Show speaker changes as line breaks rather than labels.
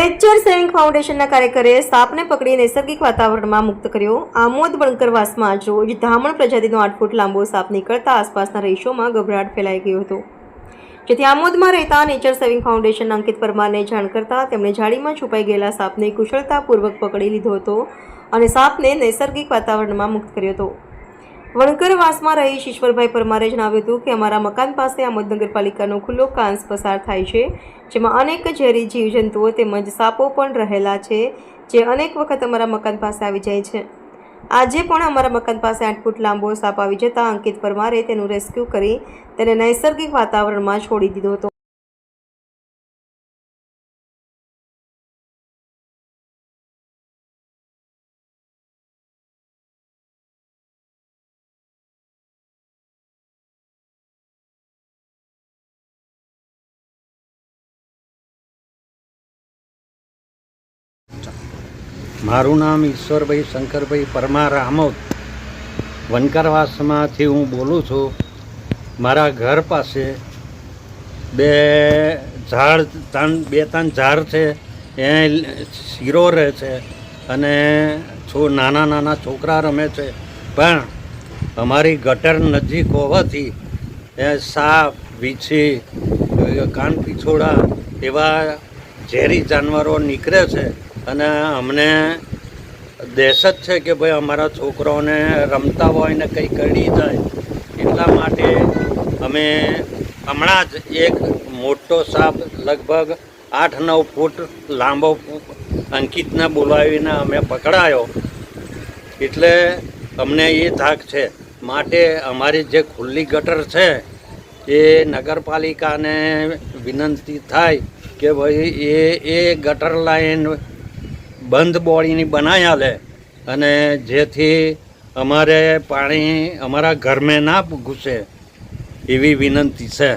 Saving ફાઉન્ડેશનના કાર્યકરે સાપને પકડી નૈસર્ગિક વાતાવરણમાં મુક્ત કર્યો. આમોદ બણકરવાસમાં આજ રોજ ધામણ પ્રજાતિનો આઠ ફૂટ લાંબો સાપ નીકળતા આસપાસના રહીશોમાં ગભરાટ ફેલાઈ ગયો હતો. જેથી આમોદમાં રહેતા નેચર સેવિંગ ફાઉન્ડેશનના અંકિત પરમારને જાણ કરતા તેમણે જાળીમાં છુપાઈ ગયેલા સાપને કુશળતાપૂર્વક પકડી લીધો હતો અને સાપને નૈસર્ગિક વાતાવરણમાં મુક્ત કર્યો હતો. વણકરવાસમાં રહી ઈશ્વરભાઈ પરમારે જણાવ્યું હતું કે અમારા મકાન પાસે આમોદ નગરપાલિકાનો ખુલ્લો કાંસ પસાર થાય છે, જેમાં અનેક ઝેરી જીવજંતુઓ તેમજ સાપો પણ રહેલા છે, જે અનેક વખત અમારા મકાન પાસે આવી જાય છે. આજે પણ અમારા મકાન પાસે આઠ ફૂટ લાંબો સાપ આવી જતાં અંકિત પરમારે તેનું રેસ્ક્યુ કરી તેને નૈસર્ગિક વાતાવરણમાં છોડી દીધો હતો.
મારું નામ ઈશ્વરભાઈ શંકરભાઈ પરમાર આમોદ વનકરવાસમાંથી હું બોલું છું. મારા ઘર પાસે બે ઝાડ, ત્રણ, બે, ત્રણ ઝાડ છે. એ શીરો રહે છે અને છો નાના નાના છોકરા રમે છે. પણ અમારી ગટર નજીક હોવાથી એ સાપ, વીછી, કાન પીછોડા એવા ઝેરી જાનવરો નીકળે છે અને અમને દહેશત છે કે ભાઈ અમારા છોકરાઓને રમતા હોય ને કંઈ કરી જાય, એટલા માટે અમે હમણાં જ એક મોટો સાપ લગભગ આઠ નવ ફૂટ લાંબો અંકિતને બોલાવીને અમે પકડાયો. એટલે અમને એ થાક છે. માટે અમારી જે ખુલ્લી ગટર છે એ નગરપાલિકાને વિનંતી થાય કે ભાઈ, એ એ ગટર લાઈન બંધ બોડીની બનાવી આલે અને જેથી અમારે પાણી અમારા ઘરમાં ના ઘૂસે એવી વિનંતી છે.